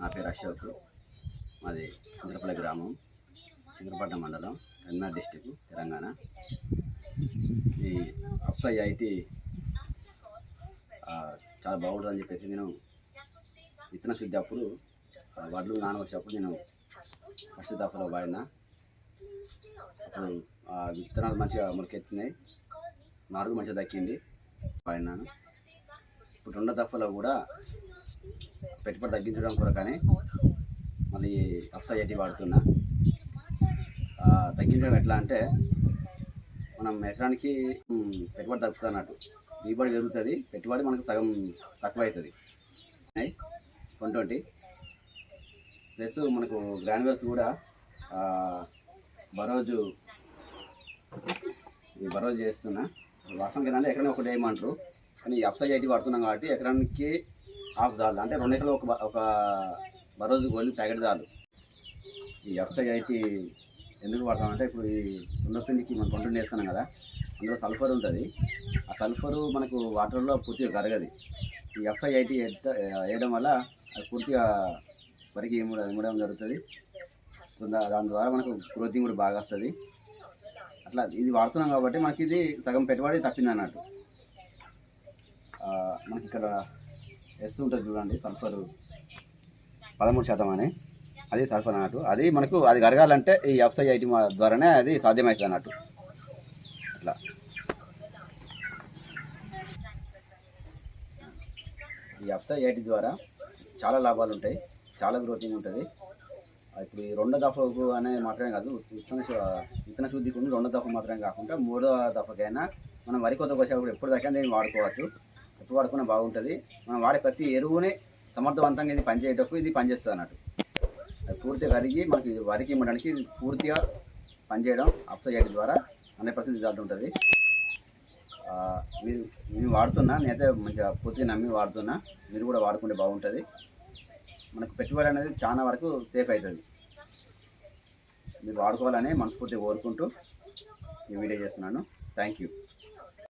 నా పేరు అశోక్. మాది చింతపల్లి గ్రామం. చింతపట్నం మండలం కరీంనగర్ డిస్టిక్ తెలంగాణ. ఈ అప్సై ఐటీ చాలా బాగుంటుందని చెప్పేసి నేను విత్తన శుద్ధి అప్పుడు వడ్లు నానవచ్చినప్పుడు నేను ఫస్ట్ దఫలో వాడిన. అప్పుడు విత్తనాలు మంచిగా మురికెత్తున్నాయి నారుగు మంచిగా దక్కింది. వాడినాను. ఇప్పుడు రెండో దఫలో కూడా పెట్టుబడి తగ్గించడం కొరకనే మళ్ళీ అప్సై ఐటీ వాడుతున్నా. తగ్గించడం ఎట్లా అంటే మనం ఎకరానికి పెట్టుబడి తగ్గుతుంది అన్నట్టు దిగుబడి పెరుగుతుంది పెట్టుబడి మనకు సగం తక్కువ అవుతుంది వన్ ట్వంటీ ప్లస్ మనకు గ్రాన్యువల్స్ కూడా బరోజు బరోజు చేస్తున్నా. వాస్తవం ఏంటంటే ఎకరానికి ఒకటి వేయమంటారు కానీ అప్సైజ్ అప్సై ఐటీ వాడుతున్నాం కాబట్టి ఎకరానికి హాఫ్ చాలు అంటే రెండు ఎకరాలు ఒక ఒక బరోజు గోల్డ్ ప్యాకెట్ చాలు. ఈ ఎఫ్సై ఐటీ ఎందుకు వాడతామంటే ఇప్పుడు ఈ ఉన్నపిండికి మనం కొండ వేస్తున్నాం కదా అందులో సల్ఫర్ ఉంటుంది. ఆ సల్ఫరు మనకు వాటర్లో పూర్తిగా కరగదు. ఈ ఎఫ్ఐ ఐటీ వేయడం వల్ల అది పూర్తిగా వరికి ఇమ్మడం జరుగుతుంది. దా- దాని ద్వారా మనకు గ్రోతింగ్ కూడా బాగా వస్తుంది. అట్లా ఇది వాడుతున్నాం కాబట్టి మనకి ఇది సగం పెట్టుబడి తప్పింది అన్నట్టు మనకి ఇక్కడ వేస్తుంటారు చూడండి సల్ఫర్ పదమూడు శాతం అని. అది సల్ఫర్ అన్నట్టు. అది మనకు అది కరగాలంటే ఈ ఎఫ్ఐ ఐటీ ద్వారానే అది సాధ్యమవుతుంది అన్నట్టు. అట్లా. ఈ ఎఫ్ఐ ఐటీ ద్వారా చాలా లాభాలు ఉంటాయి. చాలా గ్రోతింగ్ ఉంటుంది. ఇప్పుడు ఈ రెండో దఫకు అనేది మాత్రమే కాదు విత్తన విత్తన శుద్ధికి ఉన్న రెండో దఫ మాత్రమే కాకుండా మూడో దఫకైనా మనం వరి కొత్త వచ్చేటప్పుడు ఎప్పుడు దాకా దీన్ని వాడుకోవచ్చు. ఎప్పుడు వాడుకున్నా బాగుంటుంది. మనం వాడే ప్రతి ఎరువుని సమర్థవంతంగా ఇది పనిచేయటకు ఇది పనిచేస్తుంది అన్నట్టు. అది పూర్తిగా కరిగి మనకి వరికి ఇమ్మడానికి ఇది పూర్తిగా పనిచేయడం అప్సైడ్ ద్వారా హండ్రెడ్ పర్సెంట్ రిజల్ట్ ఉంటుంది. మీరు మేము వాడుతున్నా నేనైతే మంచిగా పూర్తిగా నమ్మి వాడుతున్నా. మీరు కూడా వాడుకుంటే బాగుంటుంది. మనకు పెట్టుబడి అనేది చాలా వరకు సేఫ్ అవుతుంది మీరు వాడుకోవాలని మనస్ఫూర్తిగా కోరుకుంటూ ఈ వీడియో చేస్తున్నాను. Thank you.